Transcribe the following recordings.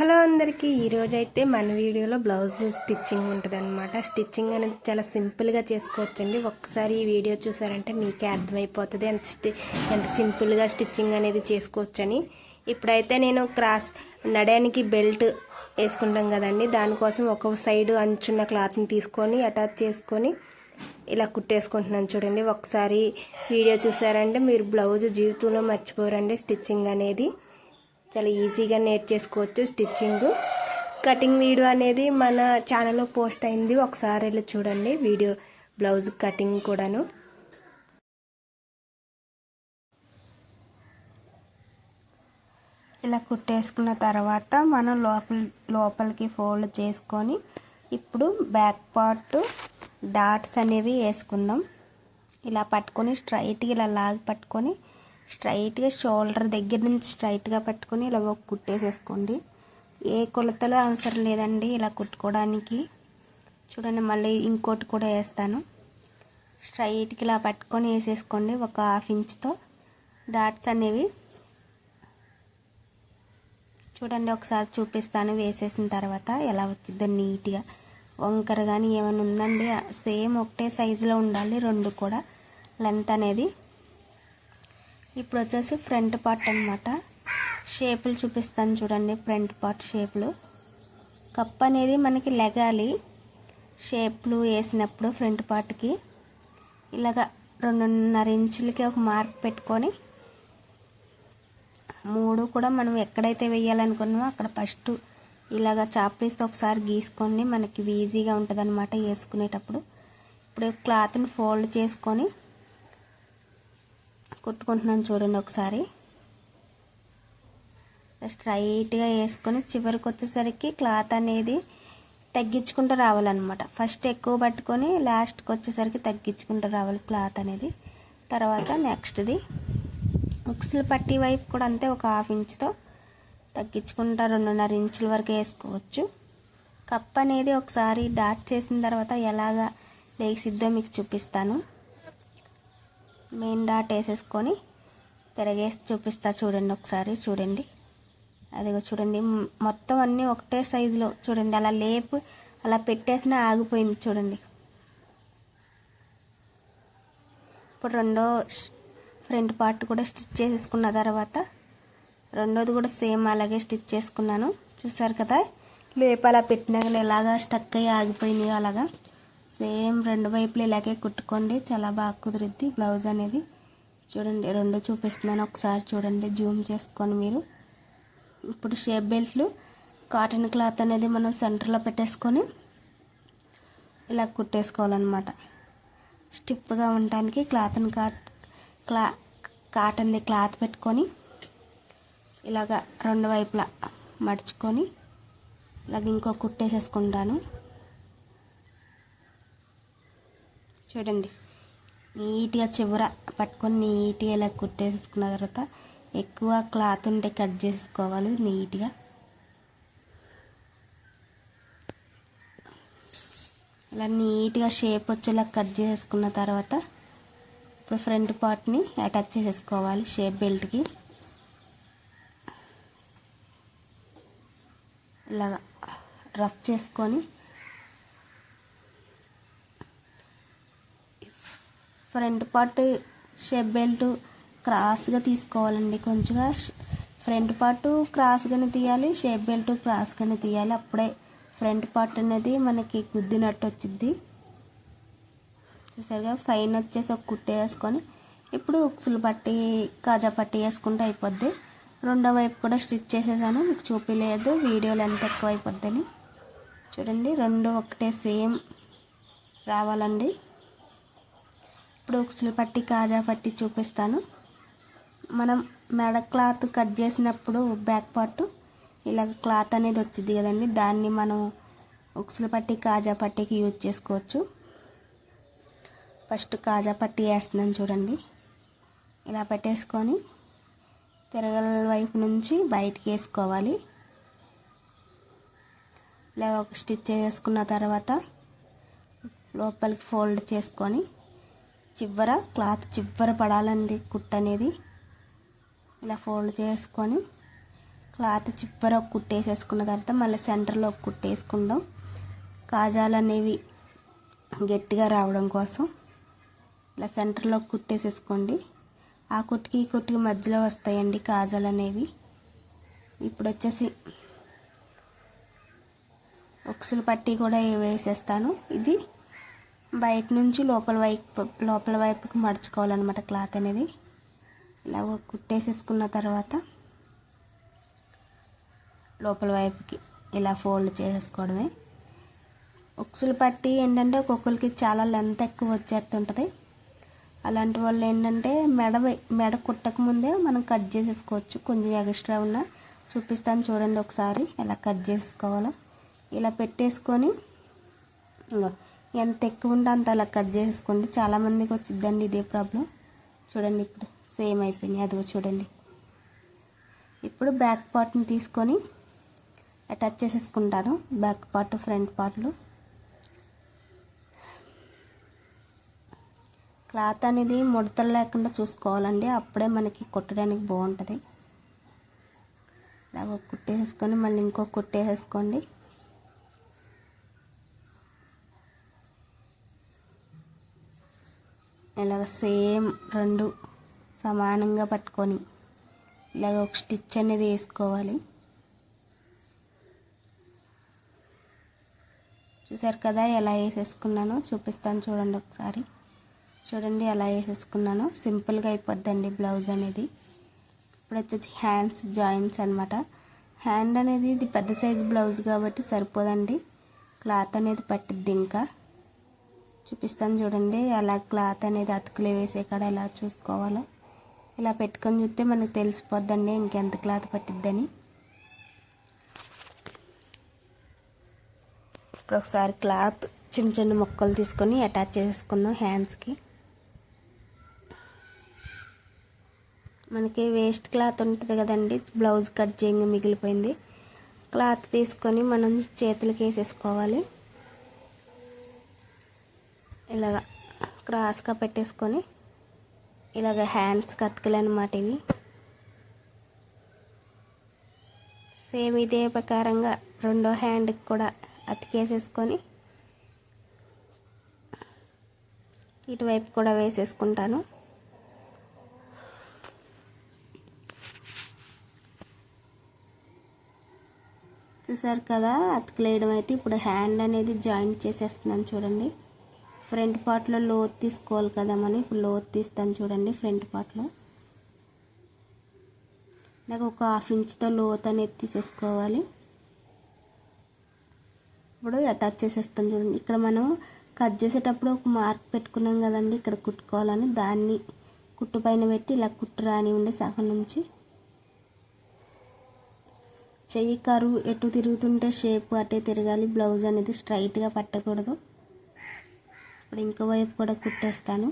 Hello అందరికీ ఈరోజు అయితే మన వీడియోలో బ్లౌజ్ స్టిచ్చింగ్ ఉంటుంది అనమాట స్టిచ్చింగ్ అనేది చాలా సింపుల్గా చేసుకోవచ్చండి. ఒక్కసారి ఈ వీడియో చూసారంటే మీకే అర్థమైపోతుంది ఎంత స్టి ఎంత సింపుల్గా స్టిచ్చింగ్ అనేది చేసుకోవచ్చని. ఇప్పుడైతే నేను క్రాస్ నడయానికి బెల్ట్ వేసుకుంటాం కదండి. దానికోసం ఒక సైడ్ అంచున్న క్లాత్ని తీసుకొని అటాచ్ చేసుకొని ఇలా కుట్టేసుకుంటున్నాను చూడండి. ఒకసారి వీడియో చూసారంటే మీరు బ్లౌజ్ జీవితంలో మర్చిపోరండి స్టిచ్చింగ్ అనేది. చాలా ఈజీగా నేర్చేసుకోవచ్చు స్టిచ్చింగ్. కటింగ్ వీడియో అనేది మన ఛానల్లో పోస్ట్ అయింది. ఒకసారి వెళ్ళి చూడండి వీడియో బ్లౌజ్ కటింగ్ కూడాను. ఇలా కుట్టేసుకున్న తర్వాత మనం లోపల లోపలికి ఫోల్డ్ చేసుకొని ఇప్పుడు బ్యాక్ పార్ట్ డాట్స్ అనేవి వేసుకుందాం. ఇలా పట్టుకొని స్ట్రైట్గా ఇలా లాగి పట్టుకొని స్ట్రైట్గా షోల్డర్ దగ్గర నుంచి స్ట్రైట్గా పట్టుకొని ఇలా ఒక కుట్టేసేసుకోండి. ఏ కొలతలు అవసరం లేదండి ఇలా కుట్టుకోవడానికి. చూడండి మళ్ళీ ఇంకోటి కూడా వేస్తాను. స్ట్రైట్కి ఇలా పట్టుకొని వేసేసుకోండి ఒక హాఫ్ ఇంచ్తో. డాట్స్ అనేవి చూడండి ఒకసారి చూపిస్తాను వేసేసిన తర్వాత ఎలా వచ్చిందో నీట్గా. వంకర కానీ ఏమైనా ఉందండి? సేమ్ ఒకటే సైజులో ఉండాలి రెండు కూడా. లెంత్ అనేది ఇప్పుడు వచ్చేసి ఫ్రంట్ పార్ట్ అనమాట షేపులు చూపిస్తాను చూడండి ఫ్రంట్ పార్ట్ షేపులు. కప్ అనేది మనకి లెగాలి. షేప్లు వేసినప్పుడు ఫ్రంట్ పార్ట్కి. ఇలాగ రెండున్నర ఇంచులకి ఒక మార్క్ పెట్టుకొని మూడు కూడా మనం ఎక్కడైతే వేయాలనుకున్నామో అక్కడ ఫస్ట్ ఇలాగ చాపేస్తే ఒకసారి గీసుకొని మనకి ఈజీగా ఉంటుంది అనమాట వేసుకునేటప్పుడు. ఇప్పుడు క్లాత్ని ఫోల్డ్ చేసుకొని కుట్టుకుంటున్నాను చూడండి ఒకసారి. స్ట్రైట్గా వేసుకొని చివరికి వచ్చేసరికి క్లాత్ అనేది తగ్గించుకుంటూ రావాలన్నమాట. ఫస్ట్ ఎక్కువ పట్టుకొని లాస్ట్కి వచ్చేసరికి తగ్గించుకుంటూ రావాలి క్లాత్ అనేది. తర్వాత నెక్స్ట్ది ఉక్సులు పట్టి వైపు కూడా అంతే ఒక హాఫ్ ఇంచ్తో తగ్గించుకుంటా రెండున్నర ఇంచుల వరకు వేసుకోవచ్చు. కప్ అనేది ఒకసారి డాట్ చేసిన తర్వాత ఎలాగా లేసిద్దో మీకు చూపిస్తాను. మెయిన్ డాట్ వేసేసుకొని తిరగేసి చూపిస్తా చూడండి ఒకసారి చూడండి. అదిగో చూడండి మొత్తం అన్నీ ఒకటే సైజులో చూడండి. అలా లేపు అలా పెట్టేసినా ఆగిపోయింది చూడండి. ఇప్పుడు రెండో ఫ్రంట్ పార్ట్ కూడా స్టిచ్ చేసేసుకున్న తర్వాత రెండోది కూడా సేమ్ అలాగే స్టిచ్ చేసుకున్నాను. చూసారు కదా? లేపు అలా పెట్టినా కానీ ఎలాగా స్టక్ అయ్యి ఆగిపోయినాయో అలాగా. సేమ్ రెండు వైపులు ఇలాగే కుట్టుకోండి. చాలా బాగా కుదిరిద్ది. బ్లౌజ్ అనేది చూడండి రెండు చూపిస్తున్నాను. ఒకసారి చూడండి జూమ్ చేసుకొని మీరు. ఇప్పుడు షేప్ బెల్ట్లు కాటన్ క్లాత్ అనేది మనం సెంటర్లో పెట్టేసుకొని ఇలా కుట్టేసుకోవాలన్నమాట. స్టిఫ్గా ఉండటానికి క్లాత్ని కాట్ క్లా కాటన్ది క్లాత్ పెట్టుకొని ఇలాగ రెండు వైపులా మడుచుకొని ఇలాగ ఇంకో కుట్టేసేసుకుంటాను. చూడండి. నీట్గా చివర పట్టుకొని నీట్గా ఇలా కుట్టేసుకున్న తర్వాత ఎక్కువ క్లాత్ ఉంటే కట్ చేసుకోవాలి నీట్గా. ఇలా నీట్గా షేప్ వచ్చేలా కట్ చేసుకున్న తర్వాత ఇప్పుడు ఫ్రంట్ పార్ట్ని అటాచ్ చేసేసుకోవాలి షేప్ బెల్ట్కి. ఇలాగా రఫ్ చేసుకొని ఫ్రంట్ పార్ట్ షేప్ బెల్ట్ క్రాస్గా తీసుకోవాలండి కొంచెంగా. ఫ్రంట్ పార్ట్ క్రాస్గానే తీయాలి షేప్ బెల్ట్ క్రాస్గానే తీయాలి. అప్పుడే ఫ్రంట్ పార్ట్ అనేది మనకి గుద్దినట్టు వచ్చింది చూసారుగా ఫైన్ వచ్చేసి ఒక కుట్ట వేసుకొని ఇప్పుడు ఉక్సులు పట్టి కాజా పట్టి వేసుకుంటే అయిపోద్ది. రెండో వైపు కూడా స్టిచ్ చేసేసాను మీకు చూపించలేదు వీడియోలు ఎంత ఎక్కువ అయిపోద్దని. చూడండి రెండు ఒకటే సేమ్ రావాలండి. ఇప్పుడు ఉక్సులు పట్టి కాజా పట్టి చూపిస్తాను. మనం మెడ క్లాత్ కట్ చేసినప్పుడు బ్యాక్ పార్ట్ ఇలా క్లాత్ అనేది వచ్చింది కదండి. దాన్ని మనం ఉక్సులు పట్టి కాజా పట్టికి యూజ్ చేసుకోవచ్చు. ఫస్ట్ కాజా పట్టి వేస్తున్నాను చూడండి. ఇలా పెట్టేసుకొని తిరగల వైపు నుంచి బయటికి వేసుకోవాలి. ఇలా ఒక స్టిచ్ చేసుకున్న తర్వాత లోపలికి ఫోల్డ్ చేసుకొని చివర క్లాత్ చివర పడాలండి కుట్ అనేది ఇలా ఫోల్డ్ చేసుకొని క్లాత్ చిప్పర ఒక కుట్టేసేసుకున్న తర్వాత మళ్ళీ సెంటర్లో ఒక కుట్టేసుకుందాం కాజాలు అనేవి గట్టిగా రావడం కోసం ఇలా సెంటర్లో కుట్టేసేసుకోండి ఆ కుట్టుకి ఈ కుట్టుకి మధ్యలో వస్తాయండి కాజాలు అనేవి ఇప్పుడు వచ్చేసి ఒక్సులు పట్టి కూడా వేసేస్తాను. ఇది బయట నుంచి లోపల వైపు లోపల వైపుకి మడుచుకోవాలన్నమాట క్లాత్ అనేది. ఇలా కుట్టేసేసుకున్న తర్వాత లోపల వైపుకి ఇలా ఫోల్డ్ చేసేసుకోవడమే. ఉక్సులు పట్టి ఏంటంటే ఒక్కొక్కరికి చాలా లెంత్ ఎక్కువ వచ్చేస్తుంటుంది. అలాంటి వాళ్ళు ఏంటంటే మెడ వై- మెడ కుట్టక ముందే మనం కట్ చేసేసుకోవచ్చు. కొంచెం ఎక్స్ట్రా ఉన్న చూపిస్తాను చూడండి ఒకసారి ఎలా కట్ చేసుకోవాలో. ఇలా పెట్టేసుకొని ఎంత ఎక్కువ ఉంటే అంత అలా కట్ చేసుకోండి. చాలామందికి వచ్చిద్దండి ఇదే ప్రాబ్లం చూడండి ఇప్పుడు సేమ్ అయిపోయింది అదిగో చూడండి. ఇప్పుడు బ్యాక్ పార్ట్ని తీసుకొని అటాచ్ చేసేసుకుంటాను. బ్యాక్ పార్ట్ ఫ్రంట్ పార్ట్లు క్లాత్ అనేది ముడతలు లేకుండా చూసుకోవాలండి. అప్పుడే మనకి కుట్టడానికి బాగుంటుంది. ఇలా ఒక కుట్టేసేసుకొని మళ్ళీ ఇంకో కుట్టేసేసుకోండి ఇలాగ సేమ్ రెండు సమానంగా పట్టుకొని ఇలాగ ఒక స్టిచ్ అనేది వేసుకోవాలి. చూసారు కదా ఎలా వేసేసుకున్నానో? చూపిస్తాను చూడండి ఒకసారి. చూడండి ఎలా వేసేసుకున్నానో. సింపుల్గా అయిపోద్దండి బ్లౌజ్ అనేది. ఇప్పుడు వచ్చేసి హ్యాండ్స్ జాయింట్స్ అనమాట హ్యాండ్ అనేది ఇది పెద్ద సైజ్ బ్లౌజ్ కాబట్టి సరిపోదండి. క్లాత్ అనేది పట్టిద్ది ఇంకా. చూపిస్తాను చూడండి. అలా క్లాత్ అనేది అతుకులు వేసే కాడ ఎలా చూసుకోవాలో. ఇలా పెట్టుకొని చూస్తే మనకు తెలిసిపోద్దండి ఇంకెంత క్లాత్ పట్టిద్దని. ఇప్పుడు ఒకసారి క్లాత్ చిన్న చిన్న ముక్కలు తీసుకొని అటాచ్ చేసుకుందాం హ్యాండ్స్కి. మనకి వేస్ట్ క్లాత్ ఉంటుంది కదండి బ్లౌజ్ కట్ చేయంగా మిగిలిపోయింది. క్లాత్ తీసుకొని మనం చేతులకి వేసేసుకోవాలి. ఇలాగ క్రాస్గా పెట్టేసుకొని ఇలాగ హ్యాండ్స్ కత్తుకలు ఇవి. సేమ్ ఇదే ప్రకారంగా రెండో హ్యాండ్కి కూడా అతికేసేసుకొని ఇటువైపు కూడా వేసేసుకుంటాను. చూసారు కదా అతుకులేయడం అయితే ఇప్పుడు హ్యాండ్ అనేది జాయింట్ చేసేస్తున్నాను చూడండి. ఫ్రంట్ పార్ట్లో లోత్ తీసుకోవాలి కదా మనం. ఇప్పుడు లోత్ తీస్తాను చూడండి ఫ్రంట్ పార్ట్లో నాకు ఒక హాఫ్ ఇంచ్తో లోత్ అనేది తీసేసుకోవాలి. ఇప్పుడు అటాచ్ చేసేస్తాం చూడండి. ఇక్కడ మనం కట్ చేసేటప్పుడు ఒక మార్క్ పెట్టుకున్నాం కదండి ఇక్కడ కుట్టుకోవాలని. దాన్ని కుట్టు పైన పెట్టి ఇలా కుట్టు రాని ఉండే సగం నుంచి. చెయ్యి కరువు ఎటు తిరుగుతుంటే షేప్ అటే తిరగాలి. బ్లౌజ్ అనేది స్ట్రైట్గా పట్టకూడదు. ఇప్పుడు ఇంకో వైపు కూడా కుట్టేస్తాను.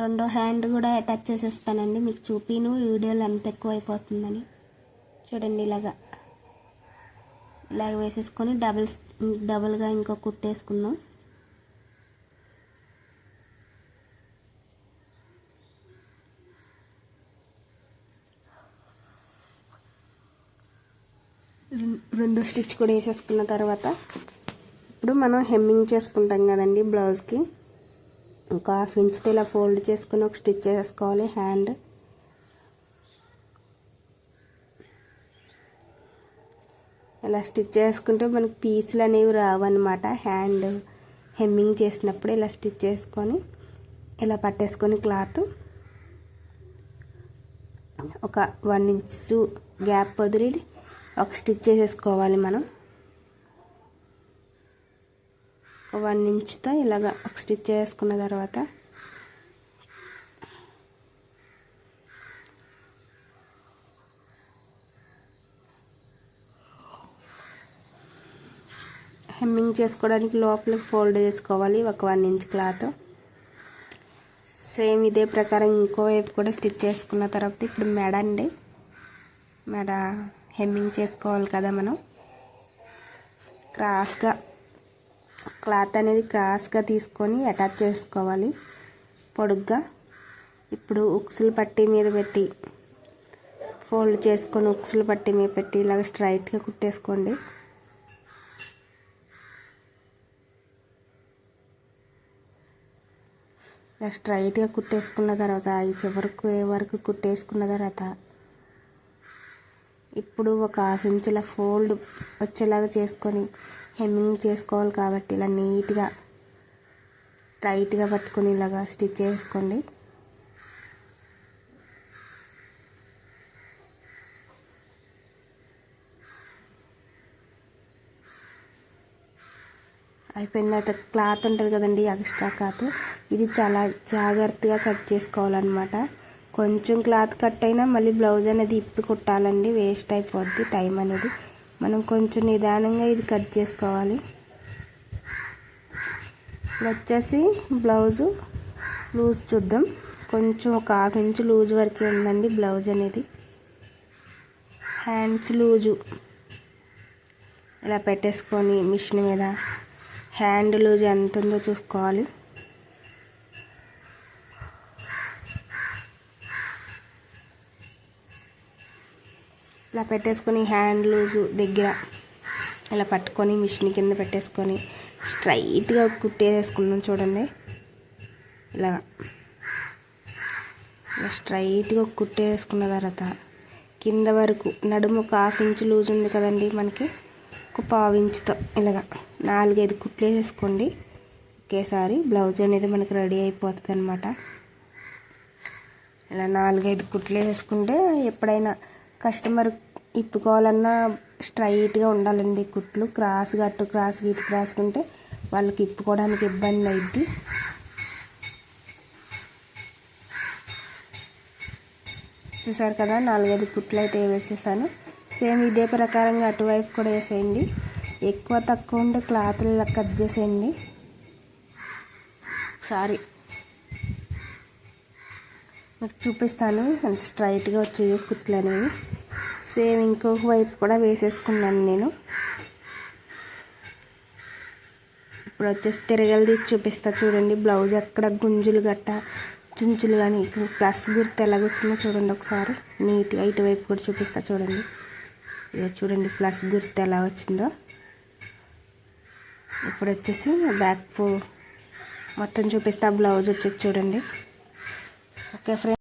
రెండో హ్యాండ్ కూడా అటాచ్ చేసేస్తానండి. మీకు చూపిను వీడియోలో ఎంత ఎక్కువ అయిపోతుందని చూడండి ఇలాగా. ఇలాగ వేసేసుకొని డబుల్ డబుల్గా ఇంకో కుట్టేసుకుందాం. రెండో స్టిచ్ కూడా వేసేసుకున్న తర్వాత ఇప్పుడు మనం హెమ్మింగ్ చేసుకుంటాం కదండి బ్లౌజ్కి. ఒక హాఫ్ ఇంచ్తో ఇలా ఫోల్డ్ చేసుకుని ఒక స్టిచ్ చేసుకోవాలి హ్యాండ్. ఇలా స్టిచ్ చేసుకుంటే మనకి పీసులు అనేవి రావన్నమాట. హ్యాండ్ హెమ్మింగ్ చేసినప్పుడు ఇలా స్టిచ్ చేసుకొని ఇలా పట్టేసుకొని క్లాత్. ఒక వన్ ఇంచ్ గ్యాప్ వదిలి ఒక స్టిచ్ చేసేసుకోవాలి మనం. ఒక వన్ ఇంచ్తో ఇలాగ ఒక స్టిచ్ చేసుకున్న తర్వాత హెమ్మింగ్ చేసుకోవడానికి లోపలికి ఫోల్డ్ చేసుకోవాలి ఒక వన్ ఇంచ్ క్లాత్. సేమ్ ఇదే ప్రకారం ఇంకో వైపు కూడా స్టిచ్ చేసుకున్న తర్వాత ఇప్పుడు మెడ అండి. మెడ హెమ్మింగ్ చేసుకోవాలి కదా మనం. క్రాస్గా క్లాత్ అనేది క్రాస్గా తీసుకొని అటాచ్ చేసుకోవాలి పొడుగ్గా. ఇప్పుడు ఉక్సులు పట్టి మీద పెట్టి ఫోల్డ్ చేసుకొని ఉక్సులు పట్టి మీద పెట్టి ఇలాగ స్ట్రైట్గా కుట్టేసుకోండి. ఇలా స్ట్రైట్గా కుట్టేసుకున్న తర్వాత ఈ చివరకు ఏ వరకు కుట్టేసుకున్న తర్వాత ఇప్పుడు ఒక హాఫ్ ఇంచుల ఫోల్డ్ వచ్చేలాగా చేసుకొని హెమ్మింగ్ చేసుకోవాలి కాబట్టి ఇలా నీట్గా టైట్గా పట్టుకొని ఇలాగా స్టిచ్ చేసుకోండి. అయిపోయిన తర్వాత క్లాత్ ఉంటుంది కదండి ఎక్స్ట్రా క్లాత్. ఇది చాలా జాగ్రత్తగా కట్ చేసుకోవాలన్నమాట. కొంచెం క్లాత్ కట్ అయినా మళ్ళీ బ్లౌజ్ అనేది ఇప్పి కుట్టాలండి. వేస్ట్ అయిపోద్ది టైం అనేది. మనం కొంచెం నిదానంగా ఇది కట్ చేసుకోవాలి. వచ్చేసి బ్లౌజు లూజ్ చూద్దాం. కొంచెం ఒక హాఫ్ ఇంచ్ లూజ్ వరకే ఉందండి బ్లౌజ్ అనేది. Hands loose. ఇలా పెట్టేసుకొని మిషన్ మీద హ్యాండ్ లూజ్ ఎంత ఉందో చూసుకోవాలి. ఇలా పెట్టేసుకొని హ్యాండ్ లూజు దగ్గర ఇలా పట్టుకొని మిషన్ కింద పెట్టేసుకొని స్ట్రైట్గా కుట్టేసుకుందాం చూడండి. ఇలా ఇలా స్ట్రైట్గా కుట్టేసుకున్న తర్వాత కింద వరకు నడుము ఒక హాఫ్ ఇంచ్ లూజ్ ఉంది కదండి మనకి ఒక పావు ఇంచుతో ఇలాగా నాలుగైదు కుట్లు వేసేసుకోండి. ఒకేసారి బ్లౌజ్ అనేది మనకి రెడీ అయిపోతుంది అనమాట ఇలా నాలుగైదు కుట్లు వేసుకుంటే ఎప్పుడైనా కస్టమర్ ఇప్పుకోవాలన్నా స్ట్రైట్గా ఉండాలండి కుట్లు. క్రాస్ గట్టు క్రాస్ గిట్టు క్రాస్ ఉంటే వాళ్ళకి ఇప్పుకోవడానికి ఇబ్బంది అయింది చూసారు కదా నాలుగైదు కుట్లు అయితే వేసేసాను. సేమ్ ఇదే ప్రకారంగా అటువైపు కూడా వేసేయండి. ఎక్కువ తక్కువ ఉండే క్లాత్లు కట్ చేసేయండి. సారీ. మీకు చూపిస్తాను. అంత స్ట్రైట్గా వచ్చేవి కుట్లు అనేవి సేమ్ ఇంకొక వైపు కూడా వేసేసుకున్నాను నేను. ఇప్పుడు వచ్చేసి తిరగలు తీసి చూపిస్తా చూడండి. బ్లౌజ్ ఎక్కడ గుంజులు గట్ట చుంచులు కానీ ప్లస్ గుర్తు ఎలాగొచ్చిందో చూడండి ఒకసారి. నీట్గా ఇటువైపు కూడా చూపిస్తా చూడండి. ఇదో చూడండి ప్లస్ గుర్తు ఎలా వచ్చిందో. ఇప్పుడు వచ్చేసి బ్యాక్ మొత్తం చూపిస్తా బ్లౌజ్ వచ్చేసి చూడండి. Okay, frente